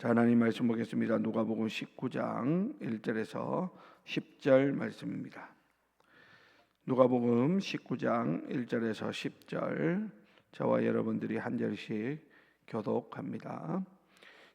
자, 하나님 말씀 보겠습니다. 누가복음 19장 1절에서 10절 말씀입니다. 누가복음 19장 1절에서 10절 저와 여러분들이 한 절씩 교독합니다.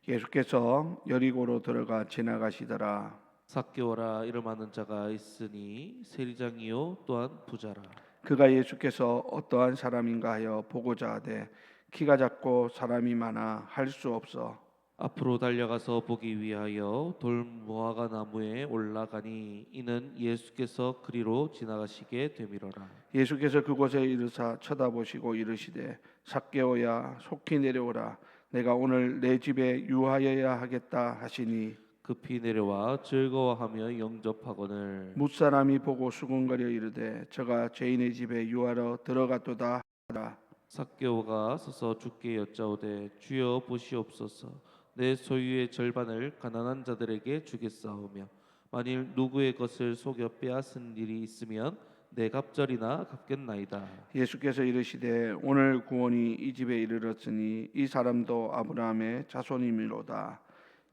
예수께서 여리고로 들어가 지나가시더라. 삭개오라 이름하는 자가 있으니 세리장이요 또한 부자라 그가 예수께서 어떠한 사람인가 하여 보고자 하되 키가 작고 사람이 많아 할 수 없어 앞으로 달려가서 보기 위하여 돌무화과 나무에 올라가니 이는 예수께서 그리로 지나가시게 되미러라. 예수께서 그곳에 이르사 쳐다보시고 이르시되 삭개오야 속히 내려오라. 내가 오늘 내 집에 유하여야 하겠다 하시니 급히 내려와 즐거워하며 영접하거늘. 무사람이 보고 수군거려 이르되 저가 죄인의 집에 유하러 들어갔도다 하라. 삭개오가 서서 주께 여짜오되 주여 보시옵소서 내 소유의 절반을 가난한 자들에게 주겠사오며 만일 누구의 것을 속여 빼앗은 일이 있으면 내 갑절이나 갚겠나이다. 예수께서 이르시되 오늘 구원이 이 집에 이르렀으니 이 사람도 아브라함의 자손이미로다.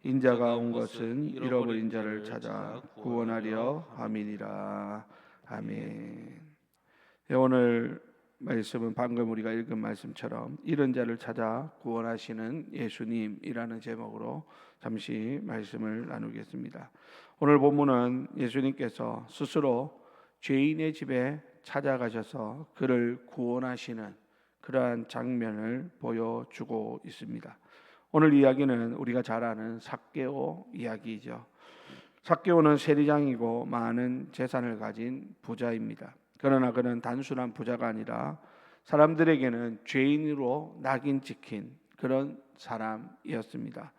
인자가 온 것은 잃어버린 자를 찾아 구원하려 함이니라. 아멘. 네, 오늘 말씀은 방금 우리가 읽은 말씀처럼 이런 자를 찾아 구원하시는 예수님이라는 제목으로 잠시 말씀을 나누겠습니다. 오늘 본문은 예수님께서 스스로 죄인의 집에 찾아가셔서 그를 구원하시는 그러한 장면을 보여주고 있습니다. 오늘 이야기는 우리가 잘 아는 삭개오 이야기이죠. 삭개오는 세리장이고 많은 재산을 가진 부자입니다. 그러나 그는 단순한 부자가 아니라 사람들에게는 죄인으로 낙인 찍힌 그런 사람이었습니다.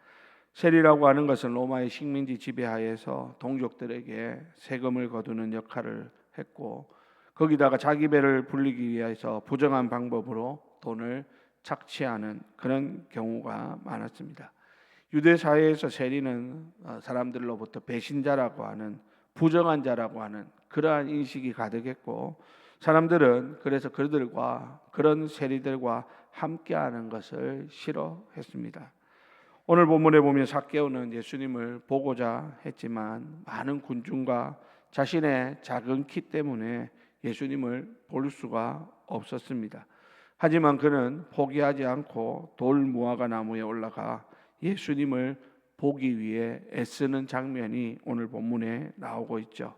세리라고 하는 것은 로마의 식민지 지배하에서 동족들에게 세금을 거두는 역할을 했고 거기다가 자기 배를 불리기 위해서 부정한 방법으로 돈을 착취하는 그런 경우가 많았습니다. 유대 사회에서 세리는 어, 사람들로부터 배신자라고 하는 부정한 자라고 하는 그러한 인식이 가득했고 사람들은 그래서 그들과 그런 세리들과 함께하는 것을 싫어했습니다. 오늘 본문에 보면 삭개오는 예수님을 보고자 했지만 많은 군중과 자신의 작은 키 때문에 예수님을 볼 수가 없었습니다. 하지만 그는 포기하지 않고 돌 무화과 나무에 올라가 예수님을 보기 위해 애쓰는 장면이 오늘 본문에 나오고 있죠.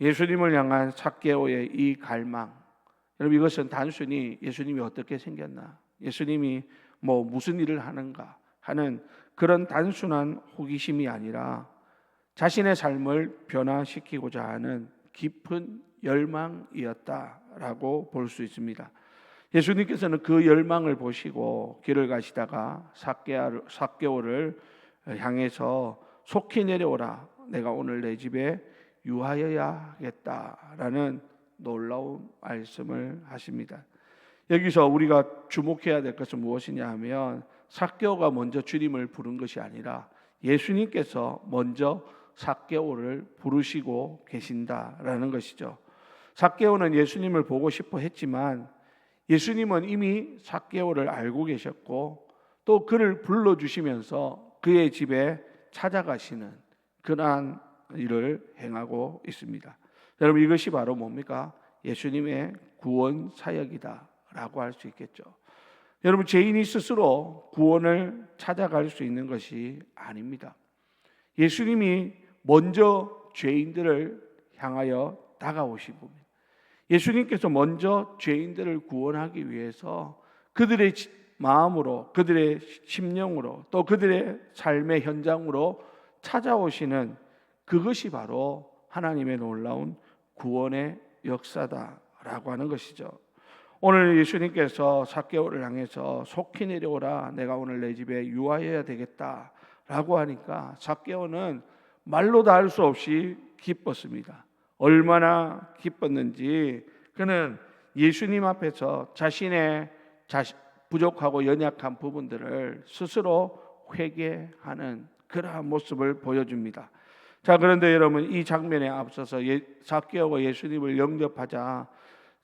예수님을 향한 삭개오의 이 갈망. 여러분 이것은 단순히 예수님이 어떻게 생겼나, 예수님이 뭐 무슨 일을 하는가 하는 그런 단순한 호기심이 아니라 자신의 삶을 변화시키고자 하는 깊은 열망이었다라고 볼 수 있습니다. 예수님께서는 그 열망을 보시고 길을 가시다가 삭개오를 향해서 속히 내려오라. 내가 오늘 내 집에 유하여야 하겠다라는 놀라운 말씀을 하십니다. 여기서 우리가 주목해야 될 것은 무엇이냐 하면 삭개오가 먼저 주님을 부른 것이 아니라 예수님께서 먼저 삭개오를 부르시고 계신다라는 것이죠. 삭개오는 예수님을 보고 싶어 했지만 예수님은 이미 삭개오를 알고 계셨고 또 그를 불러 주시면서 그의 집에 찾아가시는 그러한 일을 행하고 있습니다. 여러분 이것이 바로 뭡니까? 예수님의 구원 사역이다라고 할 수 있겠죠. 여러분 죄인이 스스로 구원을 찾아갈 수 있는 것이 아닙니다. 예수님이 먼저 죄인들을 향하여 다가오신 분입니다. 예수님께서 먼저 죄인들을 구원하기 위해서 그들의 마음으로, 그들의 심령으로, 또 그들의 삶의 현장으로 찾아오시는 그것이 바로 하나님의 놀라운 구원의 역사다라고 하는 것이죠. 오늘 예수님께서 삭개오를 향해서 속히 내려오라 내가 오늘 내 집에 유하여야 되겠다라고 하니까 삭개오는 말로 다 할 수 없이 기뻤습니다. 얼마나 기뻤는지 그는 예수님 앞에서 자신의 자신, 부족하고 연약한 부분들을 스스로 회개하는 그러한 모습을 보여줍니다. 자 그런데 여러분 이 장면에 앞서서 예, 삭개오가 예수님을 영접하자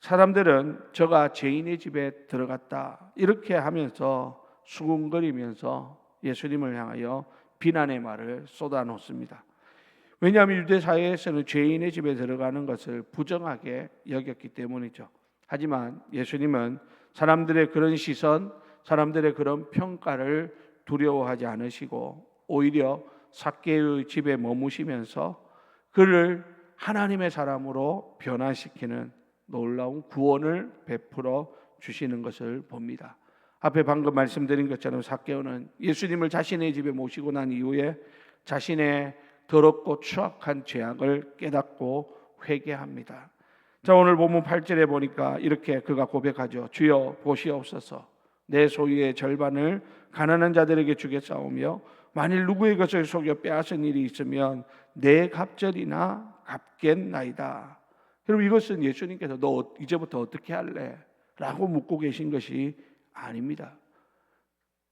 사람들은 저가 죄인의 집에 들어갔다 이렇게 하면서 수군거리면서 예수님을 향하여 비난의 말을 쏟아놓습니다. 왜냐하면 유대 사회에서는 죄인의 집에 들어가는 것을 부정하게 여겼기 때문이죠. 하지만 예수님은 사람들의 그런 시선, 사람들의 그런 평가를 두려워하지 않으시고 오히려 삭개의 집에 머무시면서 그를 하나님의 사람으로 변화시키는 놀라운 구원을 베풀어 주시는 것을 봅니다. 앞에 방금 말씀드린 것처럼 삭개오는 예수님을 자신의 집에 모시고 난 이후에 자신의 더럽고 추악한 죄악을 깨닫고 회개합니다. 자 오늘 본문 8절에 보니까 이렇게 그가 고백하죠. 주여 보시옵소서. 내 소유의 절반을 가난한 자들에게 주겠사오며 만일 누구의 것을 속여 빼앗은 일이 있으면 내 갑절이나 갚겠나이다. 여러분 이것은 예수님께서 너 어- 이제부터 어떻게 할래? 라고 묻고 계신 것이 아닙니다.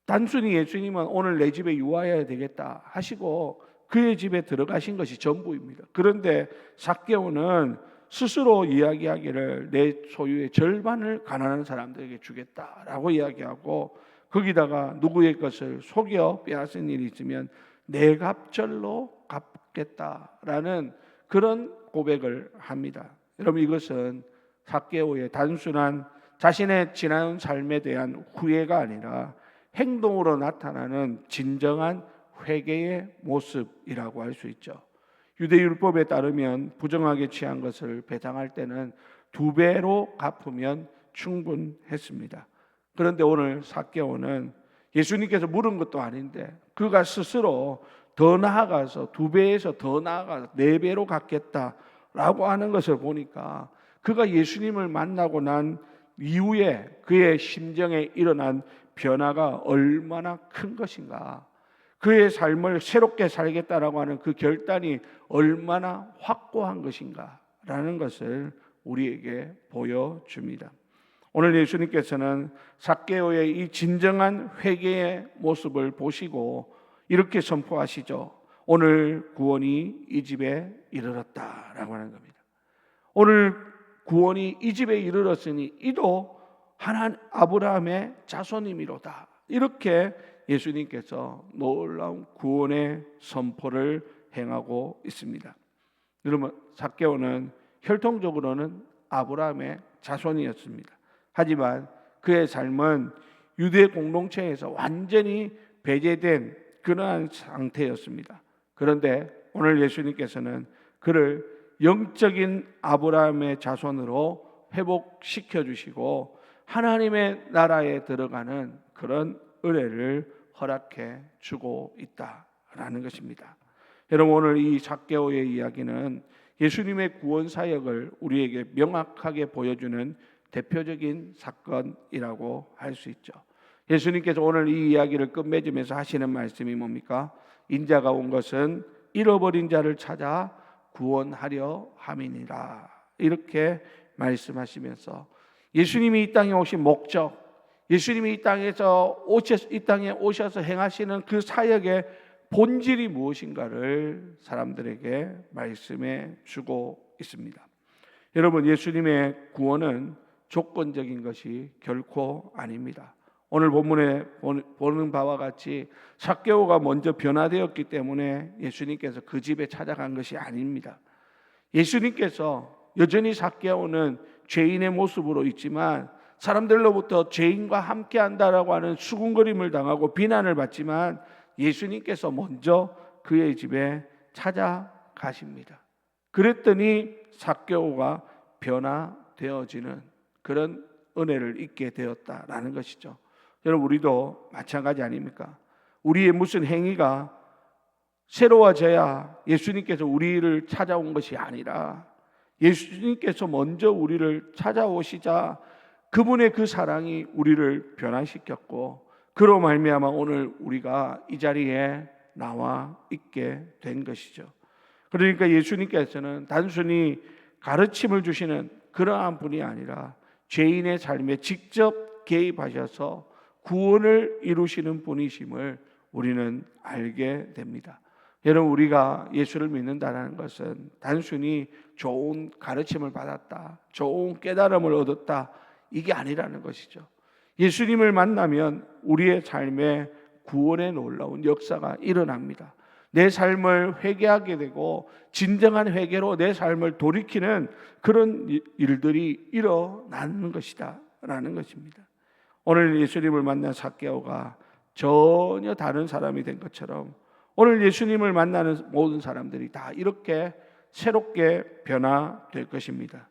단순히 예수님은 오늘 내 집에 유하여야 되겠다 하시고 그의 집에 들어가신 것이 전부입니다. 그런데 삭개오는 스스로 이야기하기를 내 소유의 절반을 가난한 사람들에게 주겠다라고 이야기하고 거기다가 누구의 것을 속여 빼앗은 일이 있으면 내 갑절로 갚겠다라는 그런 고백을 합니다. 여러분 이것은 삭개오의 단순한 자신의 지난 삶에 대한 후회가 아니라 행동으로 나타나는 진정한 회개의 모습이라고 할 수 있죠. 유대 율법에 따르면 부정하게 취한 것을 배상할 때는 두 배로 갚으면 충분했습니다. 그런데 오늘 삭개오는 예수님께서 물은 것도 아닌데 그가 스스로 더 나아가서 두 배에서 더 나아가서 네 배로 갚겠다라고 하는 것을 보니까 그가 예수님을 만나고 난 이후에 그의 심정에 일어난 변화가 얼마나 큰 것인가. 그의 삶을 새롭게 살겠다라고 하는 그 결단이 얼마나 확고한 것인가라는 것을 우리에게 보여줍니다. 오늘 예수님께서는 삭개오의 이 진정한 회개의 모습을 보시고 이렇게 선포하시죠. 오늘 구원이 이 집에 이르렀다라고 하는 겁니다. 오늘 구원이 이 집에 이르렀으니 이도 하나님 아브라함의 자손임이로다. 이렇게 예수님께서 놀라운 구원의 선포를 행하고 있습니다. 여러분 삭개오는 혈통적으로는 아브라함의 자손이었습니다. 하지만 그의 삶은 유대 공동체에서 완전히 배제된 그러한 상태였습니다. 그런데 오늘 예수님께서는 그를 영적인 아브라함의 자손으로 회복시켜 주시고 하나님의 나라에 들어가는 그런 은혜를 허락해 주고 있다라는 것입니다. 여러분 오늘 이 삭개오의 이야기는 예수님의 구원 사역을 우리에게 명확하게 보여주는 대표적인 사건이라고 할 수 있죠. 예수님께서 오늘 이 이야기를 끝맺으면서 하시는 말씀이 뭡니까? 인자가 온 것은 잃어버린 자를 찾아 구원하려 함이니라. 이렇게 말씀하시면서 예수님이 이 땅에 오신 목적, 예수님이 이 땅에서 오셔, 이 땅에 오셔서 행하시는 그 사역의 본질이 무엇인가를 사람들에게 말씀해 주고 있습니다. 여러분, 예수님의 구원은 조건적인 것이 결코 아닙니다. 오늘 본문에 보는 바와 같이 삭개오가 먼저 변화되었기 때문에 예수님께서 그 집에 찾아간 것이 아닙니다. 예수님께서 여전히 삭개오는 죄인의 모습으로 있지만 사람들로부터 죄인과 함께 한다라고 하는 수군거림을 당하고 비난을 받지만 예수님께서 먼저 그의 집에 찾아가십니다. 그랬더니 삭개오가 변화되어지는 그런 은혜를 잊게 되었다라는 것이죠. 여러분 우리도 마찬가지 아닙니까? 우리의 무슨 행위가 새로워져야 예수님께서 우리를 찾아온 것이 아니라 예수님께서 먼저 우리를 찾아오시자 그분의 그 사랑이 우리를 변화시켰고 그로 말미암아 오늘 우리가 이 자리에 나와 있게 된 것이죠. 그러니까 예수님께서는 단순히 가르침을 주시는 그러한 분이 아니라 죄인의 삶에 직접 개입하셔서 구원을 이루시는 분이심을 우리는 알게 됩니다. 여러분 우리가 예수를 믿는다는 것은 단순히 좋은 가르침을 받았다, 좋은 깨달음을 얻었다 이게 아니라는 것이죠. 예수님을 만나면 우리의 삶에 구원의 놀라운 역사가 일어납니다. 내 삶을 회개하게 되고 진정한 회개로 내 삶을 돌이키는 그런 이- 일들이 일어나는 것이다라는 것입니다. 오늘 예수님을 만난 사케오가 전혀 다른 사람이 된 것처럼 오늘 예수님을 만나는 모든 사람들이 다 이렇게 새롭게 변화될 것입니다.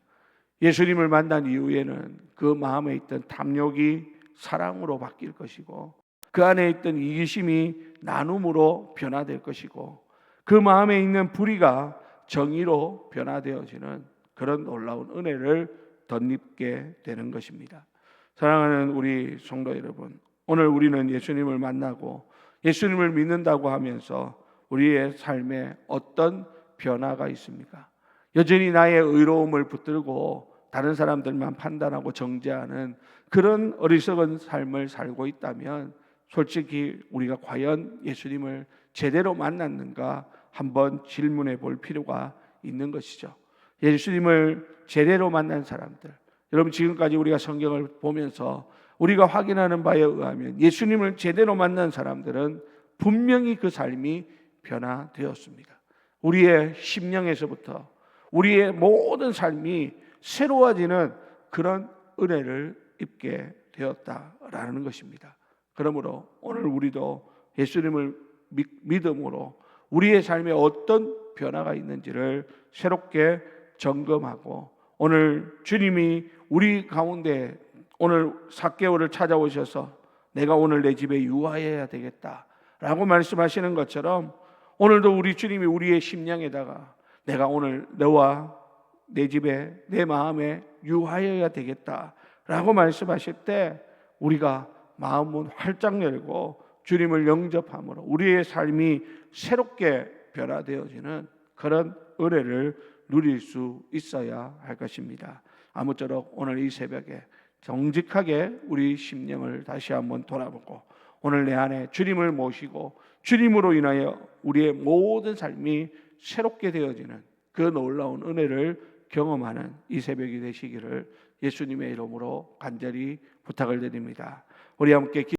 예수님을 만난 이후에는 그 마음에 있던 탐욕이 사랑으로 바뀔 것이고 그 안에 있던 이기심이 나눔으로 변화될 것이고 그 마음에 있는 불의가 정의로 변화되어지는 그런 놀라운 은혜를 덧입게 되는 것입니다. 사랑하는 우리 성도 여러분, 오늘 우리는 예수님을 만나고 예수님을 믿는다고 하면서 우리의 삶에 어떤 변화가 있습니까? 여전히 나의 의로움을 붙들고 다른 사람들만 판단하고 정죄하는 그런 어리석은 삶을 살고 있다면 솔직히 우리가 과연 예수님을 제대로 만났는가 한번 질문해 볼 필요가 있는 것이죠. 예수님을 제대로 만난 사람들. 여러분 지금까지 우리가 성경을 보면서 우리가 확인하는 바에 의하면 예수님을 제대로 만난 사람들은 분명히 그 삶이 변화되었습니다. 우리의 심령에서부터 우리의 모든 삶이 새로워지는 그런 은혜를 입게 되었다라는 것입니다. 그러므로 오늘 우리도 예수님을 믿- 믿음으로 우리의 삶에 어떤 변화가 있는지를 새롭게 점검하고 오늘 주님이 우리 가운데 오늘 사개월을 찾아오셔서 내가 오늘 내 집에 유하여야 되겠다 라고 말씀하시는 것처럼 오늘도 우리 주님이 우리의 심령에다가 내가 오늘 너와 내 집에 내 마음에 유하여야 되겠다 라고 말씀하실 때 우리가 마음은 활짝 열고 주님을 영접함으로 우리의 삶이 새롭게 변화되어지는 그런 은혜를 누릴 수 있어야 할 것입니다. 아무쪼록 오늘 이 새벽에 정직하게 우리 심령을 다시 한번 돌아보고 오늘 내 안에 주님을 모시고 주님으로 인하여 우리의 모든 삶이 새롭게 되어지는 그 놀라운 은혜를 경험하는 이 새벽이 되시기를 예수님의 이름으로 간절히 부탁을 드립니다. 우리 함께 기-